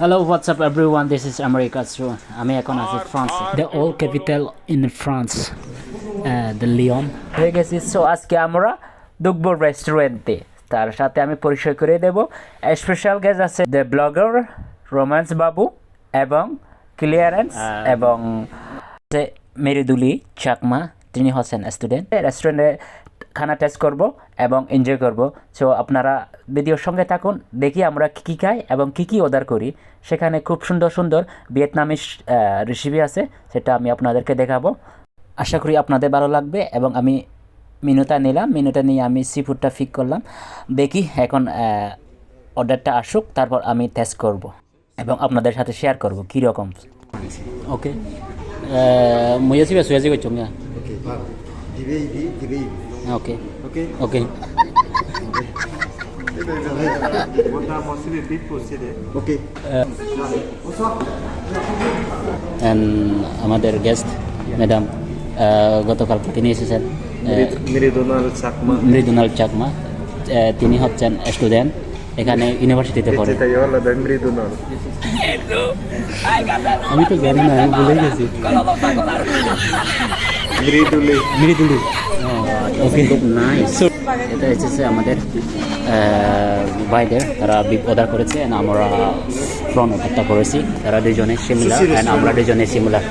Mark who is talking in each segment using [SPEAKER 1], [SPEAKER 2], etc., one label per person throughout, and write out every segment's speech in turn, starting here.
[SPEAKER 1] Hello, what's up everyone? This is America. So, আমি এখন আছি France the old capital in France the Lyon হয়ে গেছি so আজকে আমরা ঢুকবো রেস্টুরেন্টে তার সাথে আমি পরিচয় করে দেব স্পেশাল গেস্ট আছে দ্য ব্লগার রোমান্স বাবু এবং ক্লিয়ারেন্স এবং হচ্ছে মেরিদুলি চাকমা তিনি হচ্ছেন স্টুডেন্ট রেস্টুরেন্টে খানা টেস্ট করব এবং এনজয় করব। সো আপনারা ভিডিওর সঙ্গে থাকুন, দেখি আমরা কী কী খাই এবং কী কী অর্ডার করি। সেখানে খুব সুন্দর সুন্দর ভিয়েতনামিস রেসিপি আছে, সেটা আমি আপনাদেরকে দেখাবো। আশা করি আপনাদের ভালো লাগবে এবং আমি মেনুটা নিলাম। মেনুটা নিয়ে আমি সি ফুডটা ফিক করলাম। দেখি এখন অর্ডারটা আসুক, তারপর আমি টেস্ট করব এবং আপনাদের সাথে শেয়ার করব কীরকম ওকে মই আছি বেসু আজি কৈছোঁ ওকে ওকে ওকে আমাদের গেস্ট ম্যাডাম গতকাল তিনি এসেছেন
[SPEAKER 2] eh, মৃদুনাল চাকমা।
[SPEAKER 1] মৃদুনাল চাকমা eh, তিনি হচ্ছেন স্টুডেন্ট এখানে ইউনিভার্সিটিতে
[SPEAKER 2] পড়ে।
[SPEAKER 1] আমি তো জানি না ভুলে গেছি।
[SPEAKER 2] মৃদুলি।
[SPEAKER 1] মৃদুলি। ওকে খুব নাইস এটা এসেছে আমাদের ভাইদের তারা বিপ অর্ডার করেছে আমরা ফ্রন অর্ডারটা করেছি। তারা দুজনে সিমিলার অ্যান্ড আমরা দুজনে সিমিলার।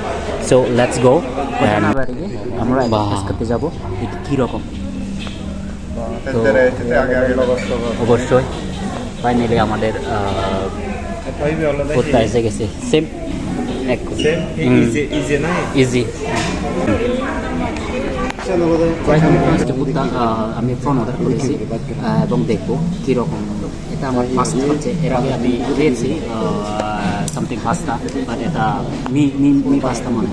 [SPEAKER 1] সো লেটস গো আমরা করতে যাব। এটা কীরকম অবশ্যই। ফাইনালি আমাদের কোথা এসে গেছে? সেম এক
[SPEAKER 2] সেম ইজি ইজি
[SPEAKER 1] আমি ফোন অর্ডার করেছি এবং দেখব কীরকম এটা আমার ফার্স্ট হচ্ছে। এর আগে আমি খেয়েছি সামথিং পাস্তা বাট এটা মি মি মি পাস্তা মনে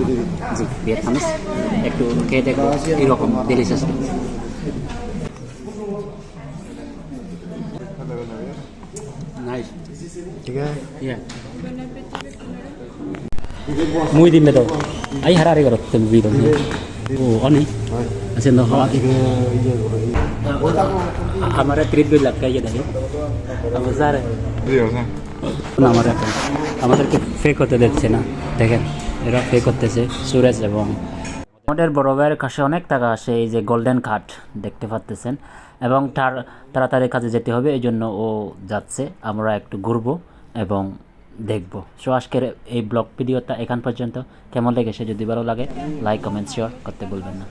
[SPEAKER 1] জি ভিয়েতনামিস একটু খেয়ে. Muy dime todo. Ay harari ko rin अने আমাদেরকে না দেখেন এরা করতেছে এবং আমাদের বড় ভাইয়ের কাছে অনেক টাকা আসে এই যে গোল্ডেন কার্ড দেখতে পাচ্তেছেন। এবং তার তাড়াতাড়ি কাজে যেতে হবে এই জন্য ও যাচ্ছে। আমরা একটু ঘুরবো এবং দেখব। সো আজকের এই ব্লগ ভিডিওটা এখান পর্যন্ত। কেমন লেগেছে যদি ভালো লাগে লাইক কমেন্ট শেয়ার করতে ভুলবেন না।